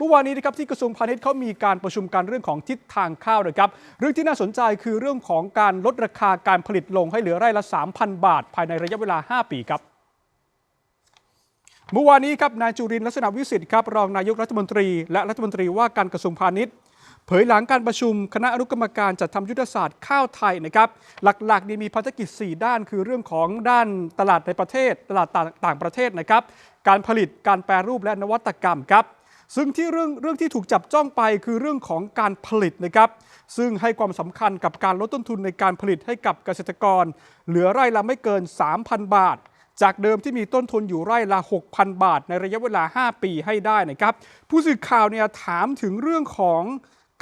เมื่อวานนี้นะครับที่กระทรวงพาณิชย์เขามีการประชุมกันเรื่องของทิศทางข้าวนะครับเรื่องที่น่าสนใจคือเรื่องของการลดราคาการผลิตลงให้เหลือไร่ละ 3,000 บาท ภายในระยะเวลา 5 ปีครับเมื่อวานนี้ครับนายจุรินลักษณะวิสิทธิ์ครับรองนายกรัฐมนตรี และรัฐมนตรีว่าการกระทรวงพาณิชย์เผยหลังการประชุมคณะอนุกรรมการจัดทำยุทธศาสตร์ข้าวไทยนะครับ หลักๆนี่มีภารกิจ 4 ด้านคือเรื่องของด้านตลาดในประเทศ ตลาดต่างประเทศนะครับ การผลิตการแปรรูปและนวัตกรรมครับ ซึ่งที่เรื่องเรื่องที่ถูกจับจ้องไปคือเรื่องของการผลิตนะครับ ซึ่งให้ความสำคัญกับการลดต้นทุนในการผลิตให้กับเกษตรกร เหลือไร่ละไม่เกิน 3,000 บาท จากเดิมที่มีต้นทุนอยู่ไร่ละ 6,000 บาท ในระยะเวลา 5 ปีให้ได้นะครับ ผู้สื่อข่าวเนี่ยถามถึงเรื่องของ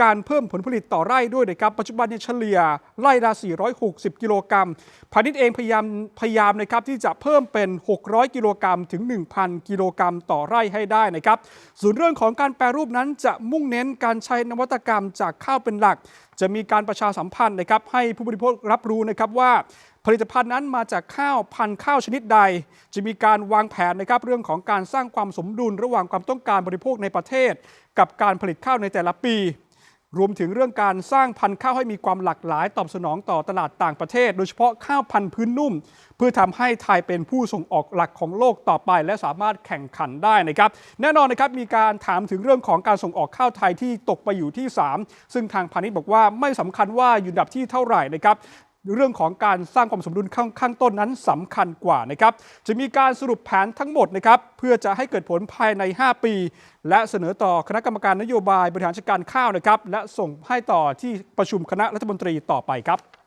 การเพิ่มผลผลิตต่อไร่ด้วยนะครับ ปัจจุบันเนี่ยเฉลี่ยไร่ละ 460 กิโลกรัมพาณิชย์เองพยายามพยายามนะครับที่จะเพิ่มเป็น 600 กิโลกรัมถึง 1,000 กิโลกรัมต่อไร่ให้ได้นะครับส่วนเรื่องของการแปรรูปนั้นจะมุ่งเน้นการใช้นวัตกรรมจากข้าวเป็นหลัก จะมีการประชาสัมพันธ์นะครับให้ผู้บริโภครับรู้นะครับว่าผลิตภัณฑ์นั้นมาจากข้าวพันธุ์ข้าวชนิดใด จะมีการวางแผนนะครับเรื่องของการสร้างความสมดุลระหว่างความต้องการบริโภคในประเทศ กับการผลิตข้าวในแต่ละปี รวมถึงเรื่องการสร้างพันธุ์ข้าวให้มีความหลากหลายตอบสนองต่อตลาดต่างประเทศ โดยเฉพาะข้าวพันธุ์พื้นนุ่ม เพื่อทำให้ไทยเป็นผู้ส่งออกหลักของโลกต่อไป และสามารถแข่งขันได้นะครับแน่นอนนะครับมีการถามถึงเรื่องของการส่งออกข้าวไทยที่ตกไปอยู่ที่ 3 ซึ่งทางพาณิชย์บอกว่าไม่สำคัญว่าอยู่อันดับที่เท่าไหร่นะครับ เรื่องของการสร้างความสมดุลข้างข้างต้นนั้นสำคัญกว่านะครับจะมีการสรุปแผนทั้งหมดนะครับเพื่อจะให้เกิดผลภายใน 5 ปี และเสนอต่อคณะกรรมการนโยบายบริหารจัดการข้าวนะครับและส่งให้ต่อที่ประชุมคณะรัฐมนตรีต่อไปครับ